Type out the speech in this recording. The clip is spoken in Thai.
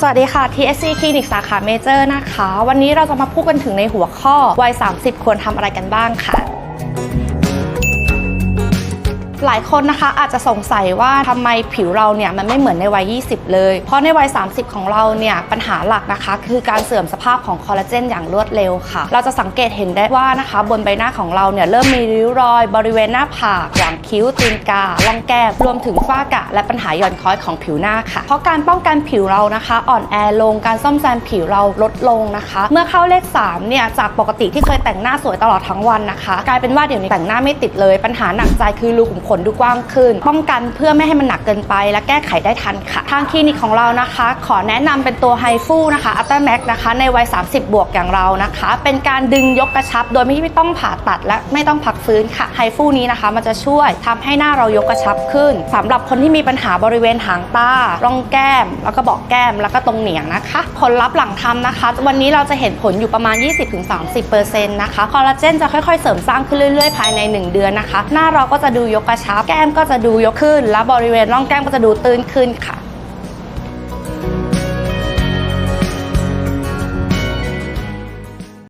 สวัสดีค่ะ TSC คลินิกสาขาเมเจอร์นะคะ วันนี้เราจะมาพูดกันถึงในหัวข้อวัย 30 ควรทำอะไรกันบ้างค่ะ หลายคนนะคะอาจจะสงสัยว่าทำไมผิวเราเนี่ยมันไม่เหมือนในวัย 20 เลย เพราะในวัย 30 ของเราเนี่ยปัญหาหลักนะคะ คือการเสื่อมสภาพของคอลลาเจนอย่างรวดเร็วค่ะ เราจะสังเกตเห็นได้ว่านะคะ บนใบหน้าของเราเนี่ยเริ่มมีริ้วรอย บริเวณหน้าผากหว่างคิ้วตีนกาล่องแก้มรวมถึงฝ้ากระและปัญหาหย่อนคล้อยของผิวหน้าค่ะ เพราะการป้องกันผิวเรานะคะ อ่อนแอลงการซ่อมแซมผิวเราลดลงนะคะ เมื่อเข้าเลข3เนี่ยจากปกติที่เคยแต่งหน้าสวยตลอดทั้งวันนะคะ กลายเป็นว่าเดี๋ยวนี้แต่งหน้าไม่ติดเลย ปัญหาหนักใจคือรูขุมขนดูกว้างขึ้น ป้องกันเพื่อไม่ให้มันหนักเกินไป และแก้ไขได้ทันค่ะ ทางคลินิกของเรานะคะ ขอแนะนำเป็นตัวไฮฟูนะคะอัลตร้าแม็กนะคะในวัย 30 บวกอย่างเรานะคะ เป็นการดึงยกกระชับ โดยไม่ต้องผ่าตัดและไม่ต้องพักฟื้นค่ะไฮฟูนี้นะคะมันจะช่วยทำให้หน้าเรายกกระชับขึ้นสำหรับคนที่มีปัญหาบริเวณหางตาร่องแก้ม แล้วก็บอกแก้มแล้วก็ตรงเหนียงนะคะผลลัพธ์หลังทำนะคะ วันนี้เราจะเห็นผลอยู่ประมาณ 20-30%นะคะคอลลาเจนจะค่อยๆ เสริมสร้างขึ้นเรื่อยๆ ภายใน 1 เดือนนะคะ หน้าเราก็จะดูยกกระชับ แก้มก็จะดูยกขึ้น และบริเวณร่องแก้มก็จะดูตื้นขึ้นค่ะ